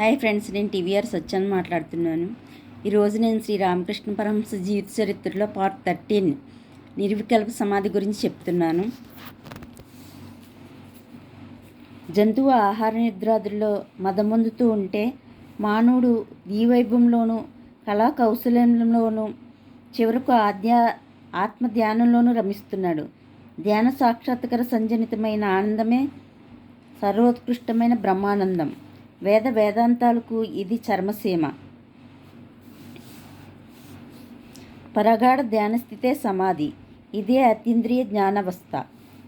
Hi friends నేను TVR సత్యాన్ని మాట్లాడుతున్నాను. ఈరోజు నేను శ్రీ రామకృష్ణ పరమహంస జీవిత చరిత్రలో పార్ట్ థర్టీన్ నిర్వికల్ప సమాధి గురించి చెప్తున్నాను. జంతువు ఆహార నిద్రాదుల్లో మదమొందుతూ ఉంటే మానవుడు దీవైభవంలోనూ కళా కౌశల్యంలోనూ చివరకు ఆధ్యా ఆత్మ ధ్యానంలోనూ రమిస్తున్నాడు. ధ్యాన సాక్షాత్కర సంజనితమైన ఆనందమే సర్వోత్కృష్టమైన బ్రహ్మానందం. వేద వేదాంతాలకు ఇది చర్మసీమ. పరగాఢ ధ్యానస్థితే సమాధి. ఇదే అతీంద్రియ జ్ఞానవస్థ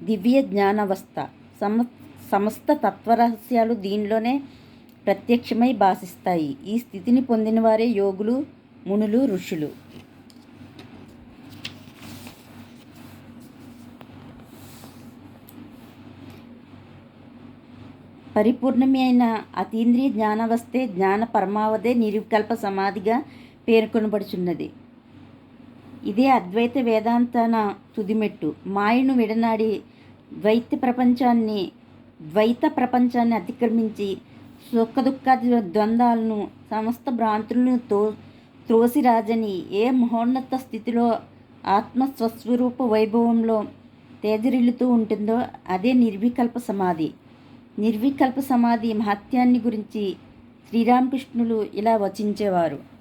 దివ్య జ్ఞానవస్థ. సమ సమస్త తత్వరహస్యాలు దీనిలోనే ప్రత్యక్షమై భాషిస్తాయి ఈ స్థితిని పొందిన వారే యోగులు మునులు ఋషులు. పరిపూర్ణమైన అతీంద్రియ జ్ఞానవస్థే జ్ఞాన పరమావధే నిర్వికల్ప సమాధిగా పేర్కొనబడుచున్నది. ఇదే అద్వైత వేదాంతన తుదిమెట్టు. మాయను విడనాడి ద్వైత ప్రపంచాన్ని ద్వైత ప్రపంచాన్ని అతిక్రమించి సుఖదుఖాది ద్వంద్వాలను సమస్త భ్రాంతులను తో త్రోసిరాజని ఏ మహోన్నత స్థితిలో ఆత్మ స్వస్వరూప వైభవంలో తేజరిల్లుతూ ఉంటుందో అదే నిర్వికల్ప సమాధి. నిర్వికల్ప సమాధి మహత్యాన్ని గురించి శ్రీరామకృష్ణులు ఇలా వచించేవారు.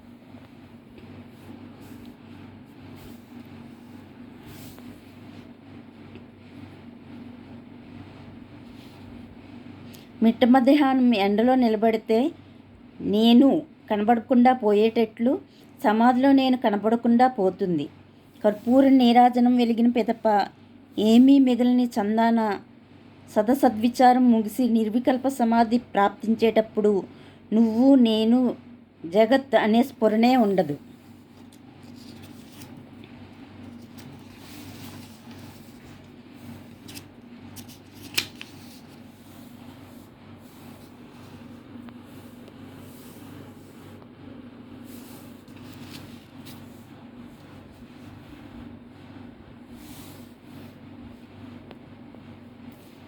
మిట్ట మధ్యాహ్నం ఎండలో నిలబడితే నేను కనబడకుండా పోయేటట్లు సమాధిలో నేను కనబడకుండా పోతుంది. కర్పూర నీరాజనం వెలిగిన పిదప ఏమీ మిగిలిన చందాన సదసద్విచారం ముగిసి నిర్వికల్ప సమాధి ప్రాప్తించేటప్పుడు నువ్వు నేను జగత్ అనే స్ఫురణే ఉండదు.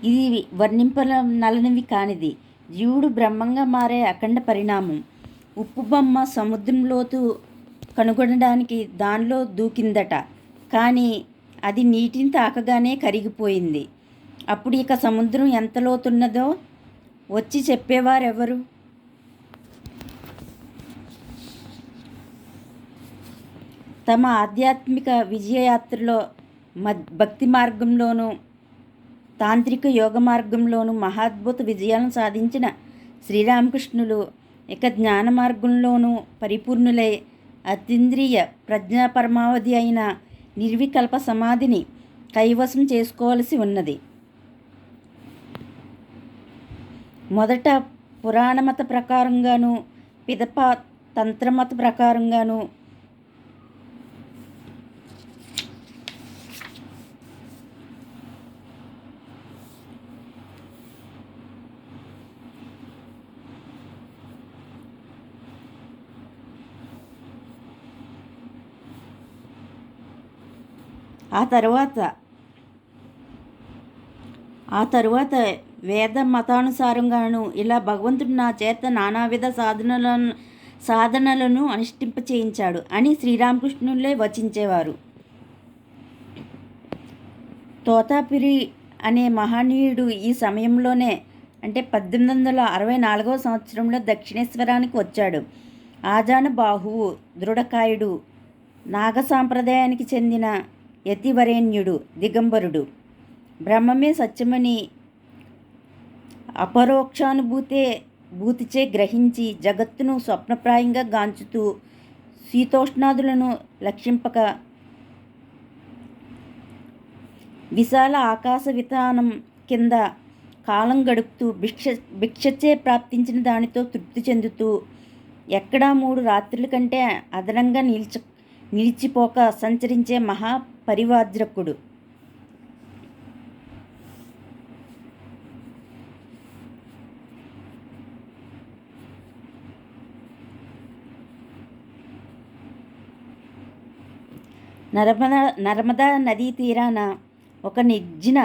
ఇది వర్ణింపల నలనివి కానిది. జీవుడు బ్రహ్మంగా మారే అఖండ పరిణామం. ఉప్పు బొమ్మ సముద్రం లోతు కనుగొనడానికి దానిలో దూకిందట. కానీ అది నీటిని తాకగానే కరిగిపోయింది. అప్పుడు ఇక సముద్రం ఎంత లోతున్నదో వచ్చి చెప్పేవారెవరు? తమ ఆధ్యాత్మిక విజయయాత్రలో మద్ భక్తి మార్గంలోనూ తాంత్రిక యోగ మార్గంలోనూ మహాద్భుత విజయాలను సాధించిన శ్రీరామకృష్ణులు ఇక జ్ఞాన మార్గంలోనూ పరిపూర్ణులై అతీంద్రియ ప్రజ్ఞా పరమావధి అయిన నిర్వికల్ప సమాధిని కైవసం చేసుకోవలసి ఉన్నది. మొదట పురాణమత ప్రకారంగాను పిదప తంత్రమత ప్రకారంగాను ఆ తర్వాత ఆ తరువాత వేద మతానుసారంగాను ఇలా భగవంతుడు నా చేత నానావిధ సాధనలను సాధనలను అనుష్ఠింప చేయించాడు అని శ్రీరామకృష్ణులే వచించేవారు. తోతాపిరి అనే మహనీయుడు ఈ సమయంలోనే అంటే పద్దెనిమిది వందల అరవై నాలుగవ సంవత్సరంలో దక్షిణేశ్వరానికి వచ్చాడు. ఆజాన బాహువు దృఢకాయుడు నాగ సాంప్రదాయానికి చెందిన యతివరేణ్యుడు దిగంబరుడు. బ్రహ్మమే సత్యమని అపరోక్షానుభూతే భూతిచే గ్రహించి జగత్తును స్వప్నప్రాయంగా గాంచుతూ శీతోష్ణాదులను లక్షింపక విశాల ఆకాశ విధానం కింద కాలం గడుపుతూ భిక్ష భిక్షచే ప్రాప్తించిన దానితో తృప్తి చెందుతూ ఎక్కడా మూడు రాత్రుల కంటే అదనంగా నిలిచి నిలిచిపోక సంచరించే మహా పరివాజ్రకుడు నర్మదా నర్మదా నదీ తీరాన ఒక నిర్జన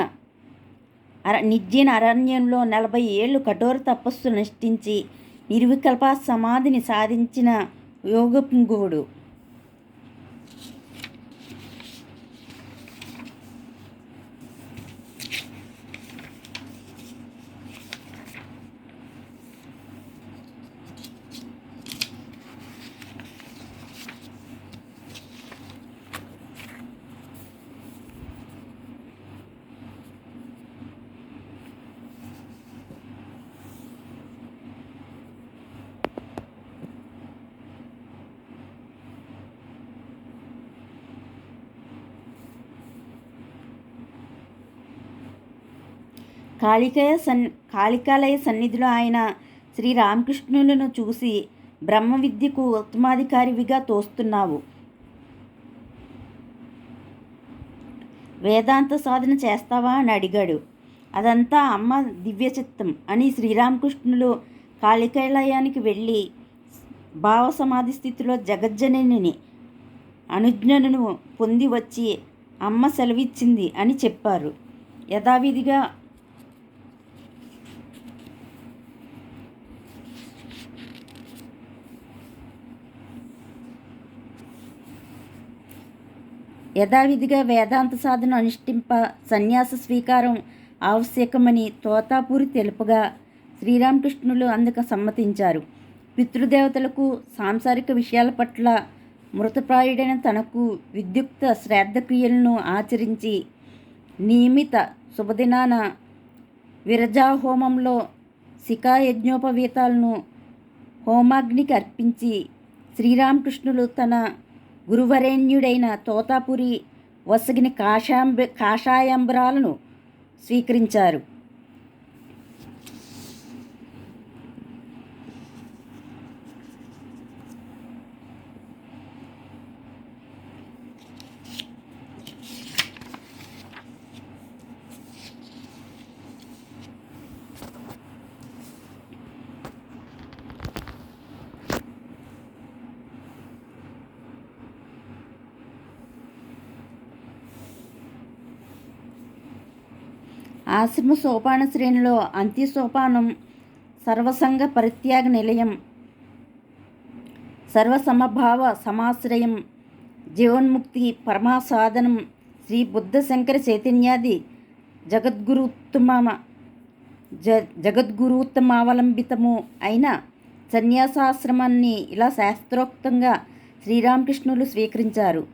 అర నిర్జన అరణ్యంలో నలభై ఏళ్ళు కఠోర తపస్సు నష్టించి నిర్వికల్ప సమాధిని సాధించిన యోగపుంగువుడు. కాళికయ సన్ కాళికాలయ సన్నిధిలో ఆయన శ్రీరామకృష్ణులను చూసి బ్రహ్మ విద్యకు ఉత్తమాధికారివిగా తోస్తున్నావు. వేదాంత సాధన చేస్తావా? అని అడిగాడు. అదంతా అమ్మ దివ్య చిత్తం అని శ్రీరామకృష్ణులు కాళికాలయానికి వెళ్ళి భావ సమాధి స్థితిలో జగజ్జనని అనుజ్ఞను పొంది వచ్చి అమ్మ సెలవిచ్చింది అని చెప్పారు. యథావిధిగా యథావిధిగా వేదాంత సాధన అనుష్ఠింప సన్యాస స్వీకారం ఆవశ్యకమని తోతాపూరి తెలుపగా శ్రీరామకృష్ణులు అందుకు సమ్మతించారు. పితృదేవతలకు సాంసారిక విషయాల పట్ల మృతప్రాయుడైన తనకు విద్యుక్త శ్రాద్ధక్రియలను ఆచరించి నియమిత శుభదినాన విరజాహోమంలో శిఖాయజ్ఞోపవీతాలను హోమాగ్నికి అర్పించి శ్రీరామకృష్ణులు తన గురువరేణ్యుడైన తోతాపురి వసగిని కాషాంబ కాషాయాంబరాలను స్వీకరించారు. ఆశ్రమ సోపాన శ్రేణిలో అంత్య సోపానం సర్వసంగ పరిత్యాగ నిలయం సర్వసమభావ సమాశ్రయం జీవన్ముక్తి పరమాసాధనం శ్రీ బుద్ధ శంకర చైతన్యాది జగద్గురుత్తమ జ జగద్గురుత్తమావలంబితము అయిన సన్యాసాశ్రమాన్ని ఇలా శాస్త్రోక్తంగా శ్రీరామకృష్ణులు స్వీకరించారు.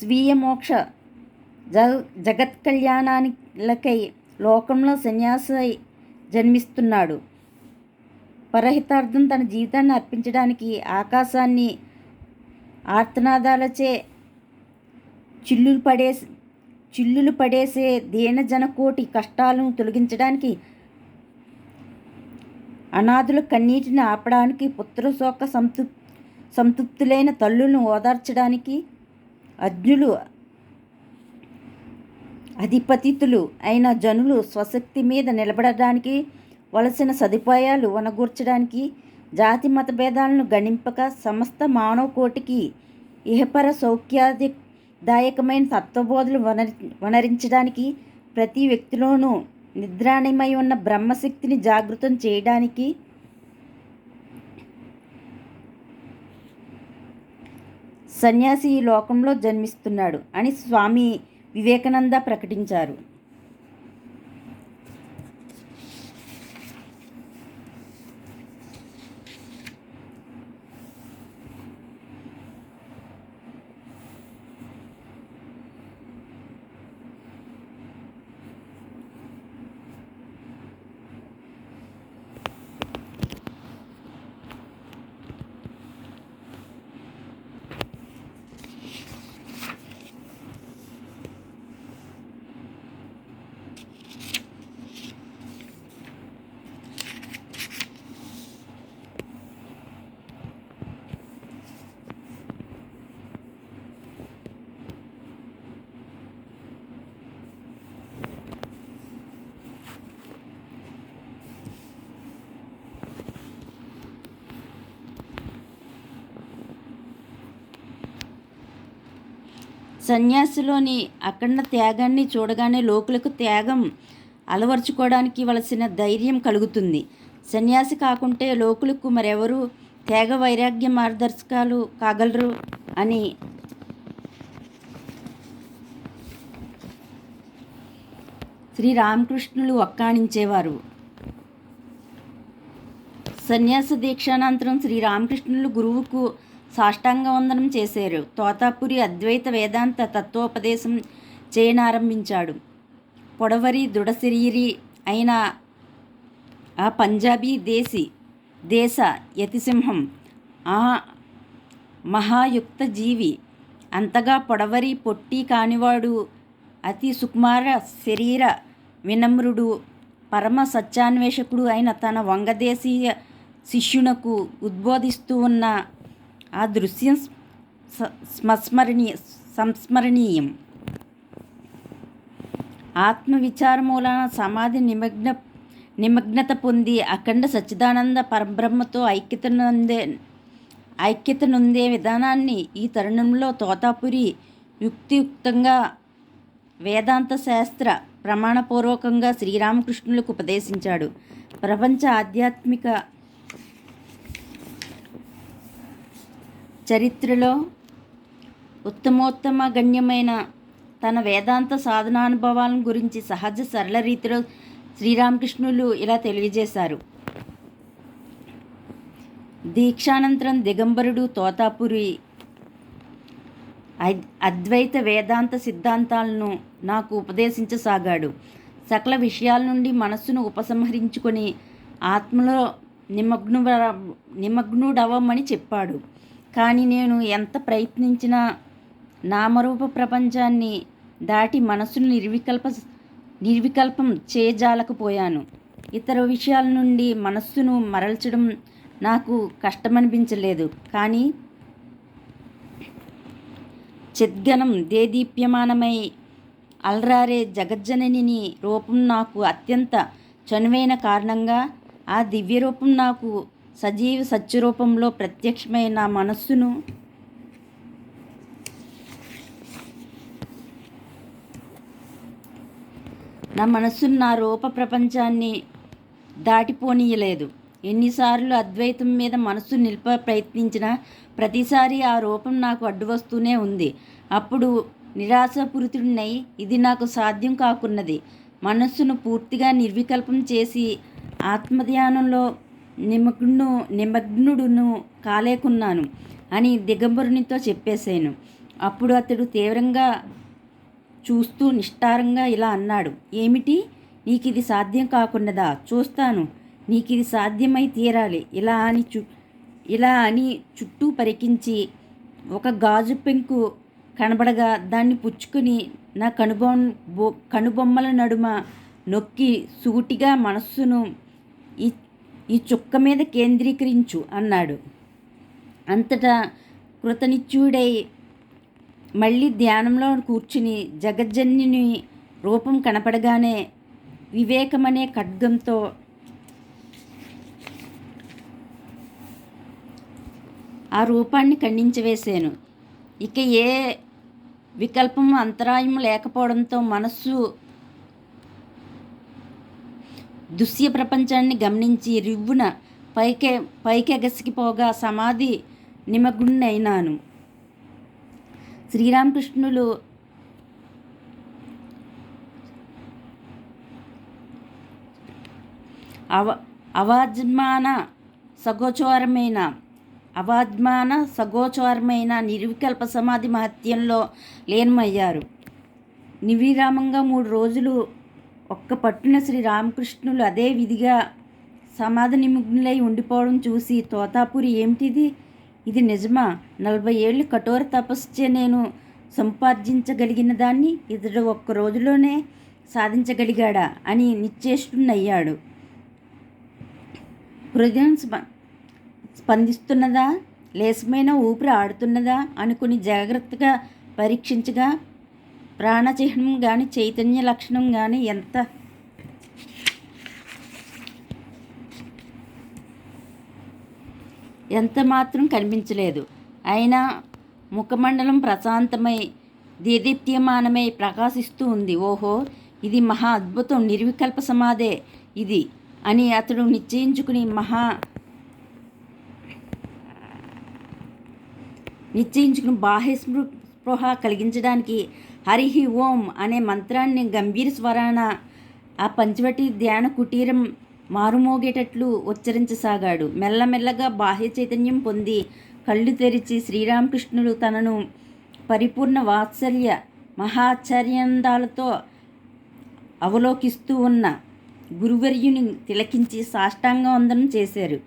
స్వీయ మోక్ష జ జగత్ కళ్యాణానికై లోకంలో సన్యాసి జన్మిస్తున్నాడు. పరహితార్థం తన జీవితాన్ని అర్పించడానికి ఆకాశాన్ని ఆర్తనాదాలచే చిల్లులు పడే చిల్లులు పడేసే దీనజనకోటి కష్టాలను తొలగించడానికి అనాథుల కన్నీటిని ఆపడానికి పుత్రశోక సంతృప్ సంతృప్తులైన తల్లులను ఓదార్చడానికి అజ్ఞులు అధిపతితులు అయిన జనులు స్వశక్తి మీద నిలబడడానికి వలసిన సదుపాయాలు వనగూర్చడానికి జాతి మత భేదాలను గణింపక సమస్త మానవ కోటికి ఇహపర సౌఖ్యాది దాయకమైన తత్వబోధలు వనరి వనరించడానికి ప్రతి వ్యక్తిలోనూ నిద్రాణమై ఉన్న బ్రహ్మశక్తిని జాగృతం చేయడానికి సన్యాసి ఈ లోకంలో జన్మిస్తున్నాడు అని స్వామి వివేకానంద ప్రకటించారు. సన్యాసిలోని అఖండ త్యాగాన్ని చూడగానే లోకులకు త్యాగం అలవర్చుకోవడానికి వలసిన ధైర్యం కలుగుతుంది. సన్యాసి కాకుంటే లోకులకు మరెవరు త్యాగ వైరాగ్య మార్గదర్శకాలు కాగలరు అని శ్రీరామకృష్ణులు ఒక్కాణించేవారు. సన్యాస దీక్షానంతరం శ్రీరామకృష్ణులు గురువుకు సాష్టాంగ వందనం చేశారు. తోతాపురి అద్వైత వేదాంత తత్వోపదేశం చేయనారంభించాడు. పొడవరి దృఢశరీరి అయిన ఆ పంజాబీ దేశీ దేశ యతిసింహం ఆ మహాయుక్త జీవి అంతగా పొడవరి పొట్టి కానివాడు అతి సుకుమార శరీర వినమ్రుడు పరమ సత్యాన్వేషకుడు అయిన తన వంగదేశీయ శిష్యునకు ఉద్బోధిస్తూ ఉన్న ఆ దృశ్యం స్మస్మరణీయ సంస్మరణీయం ఆత్మవిచారమూలన సమాధి నిమగ్న నిమగ్నత పొంది అఖండ సచ్చిదానంద పరబ్రహ్మతో ఐక్యత ఐక్యతనుందే ఐక్యత విధానాన్ని ఈ తరుణంలో తోతాపురి యుక్తియుక్తంగా వేదాంత శాస్త్ర ప్రమాణపూర్వకంగా శ్రీరామకృష్ణులకు ఉపదేశించాడు ప్రపంచ ఆధ్యాత్మిక చరిత్రలో ఉత్తమోత్తమ గణ్యమైన తన వేదాంత సాధనానుభవాలను గురించి సహజ సరళ రీతిలో శ్రీరామకృష్ణులు ఇలా తెలియజేశారు. దీక్షానంతరం దిగంబరుడు తోతాపురి అద్వైత వేదాంత సిద్ధాంతాలను నాకు ఉపదేశించసాగాడు. సకల విషయాల నుండి మనస్సును ఉపసంహరించుకొని ఆత్మలో నిమగ్ను నిమగ్నుడవమని చెప్పాడు. కానీ నేను ఎంత ప్రయత్నించినా నామరూప ప్రపంచాన్ని దాటి మనసును నిర్వికల్ప నిర్వికల్పం చేయజాలకపోయాను ఇతర విషయాల నుండి మనస్సును మరల్చడం నాకు కష్టమనిపించలేదు. కానీ చిద్గణం దేదీప్యమానమై అల్రారే జగజ్జననిని రూపం నాకు అత్యంత చనువైన కారణంగా ఆ దివ్య రూపం నాకు సజీవ సత్యరూపంలో ప్రత్యక్షమైన మనస్సును నా మనస్సును నా రూప ప్రపంచాన్ని దాటిపోనీయలేదు. ఎన్నిసార్లు అద్వైతం మీద మనస్సు నిలిప ప్రయత్నించినా ప్రతిసారి ఆ రూపం నాకు అడ్డు వస్తూనే ఉంది. అప్పుడు నిరాశపూరితుడినై ఇది నాకు సాధ్యం కాకున్నది. మనస్సును పూర్తిగా నిర్వికల్పం చేసి ఆత్మధ్యానంలో నిమగ్ను నిమగ్నుడును కాలేకున్నాను అని దిగంబరునితో చెప్పేశాను. అప్పుడు అతడు తీవ్రంగా చూస్తూ నిష్ఠారంగా ఇలా అన్నాడు. ఏమిటి? నీకు ఇది సాధ్యం కాకున్నదా చూస్తాను. నీకు ఇది సాధ్యమై తీరాలి. ఇలా అని చు ఇలా అని చుట్టూ పరికించి ఒక గాజు పెంకు కనబడగా దాన్ని పుచ్చుకుని నా కనుబొమ్ బొ కనుబొమ్మల నడుమ నొక్కి సూటిగా మనస్సును ఈ చుక్క మీద కేంద్రీకరించు అన్నాడు. అంతటా కృతనిత్యుడై మళ్ళీ ధ్యానంలో కూర్చుని జగజ్జన్యుని రూపం కనపడగానే వివేకమనే ఖడ్గంతో ఆ రూపాన్ని ఖండించవేశాను. ఇక ఏ వికల్పం అంతరాయం లేకపోవడంతో మనస్సు దుశ్య ప్రపంచాన్ని గమనించి రివ్వున పైకే పైకెగసికిపోగా సమాధి నిమగ్నైనాను శ్రీరామకృష్ణులు అవ అవాజ్మాన సగోచరమైన అవాజ్మాన సగోచరమైన నిర్వికల్ప సమాధి మహత్యంలో లీనమయ్యారు. నివిరామంగా మూడు రోజులు ఒక్క పట్టున శ్రీ రామకృష్ణులు అదే విధిగా సమాధి నిమగ్నులై ఉండిపోవడం చూసి తోతాపురి ఏమిటిది? ఇది నిజమా? నలభై ఏళ్ళు కఠోర తపస్సే నేను సంపార్జించగలిగిన దాన్ని ఇతడు ఒక్క రోజులోనే సాధించగలిగాడా అని నిశ్చేష్టున్నయ్యాడు హృదయం స్పందిస్తున్నదా? లేసమైన ఊపిరి ఆడుతున్నదా? అనుకుని జాగ్రత్తగా పరీక్షించగా ప్రాణచిహ్నం కానీ చైతన్య లక్షణం కానీ ఎంత? ఎంత మాత్రం కనిపించలేదు. అయినా ముఖమండలం ప్రశాంతమై దేదీప్యమానమై ప్రకాశిస్తూ ఉంది. ఓహో ఇది మహా అద్భుతం. నిర్వికల్ప సమాధే ఇది అని అతడు నిశ్చయించుకుని మహా నిశ్చయించుకుని బాహ్య స్పృ స్పృహ కలిగించడానికి హరిహి ఓం అనే మంత్రాన్ని గంభీర స్వరాన ఆ పంచవటి ధ్యాన కుటీరం మారుమోగేటట్లు ఉచ్చరించసాగాడు. మెల్లమెల్లగా బాహ్య చైతన్యం పొంది కళ్ళు తెరిచి శ్రీరామకృష్ణుడు తనను పరిపూర్ణ వాత్సల్య మహాచర్యందాలతో అవలోకిస్తూ ఉన్న గురువర్యుని తిలకించి సాష్టాంగ వందనం చేశారు.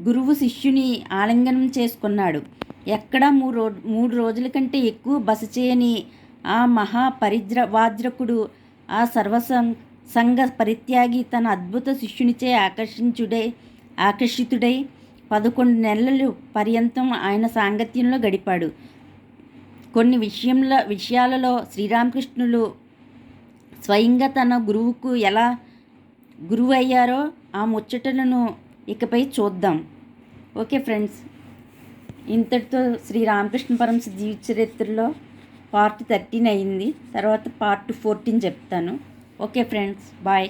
గురువు శిష్యుని ఆలింగనం చేసుకున్నాడు. ఎక్కడా మూడు రో మూడు రోజుల కంటే ఎక్కువ బస చేయని ఆ మహా పరిజ్ర వాజ్రకుడు ఆ సర్వసం సంఘ పరిత్యాగి తన అద్భుత శిష్యునిచే ఆకర్షించుడై ఆకర్షితుడై పదకొండు నెలలు పర్యంతం ఆయన సాంగత్యంలో గడిపాడు. కొన్ని విషయంలో విషయాలలో శ్రీరామకృష్ణులు స్వయంగా తన గురువుకు ఎలా గురువు అయ్యారో ఆ ముచ్చటలను ఇకపై చూద్దాం. ఓకే ఫ్రెండ్స్ ఇంతటితో శ్రీ రామకృష్ణ పరమశ జీవిత చరిత్రలో పార్ట్ థర్టీన్ అయింది. తర్వాత పార్ట్ ఫోర్టీన్ చెప్తాను. Okay friends bye.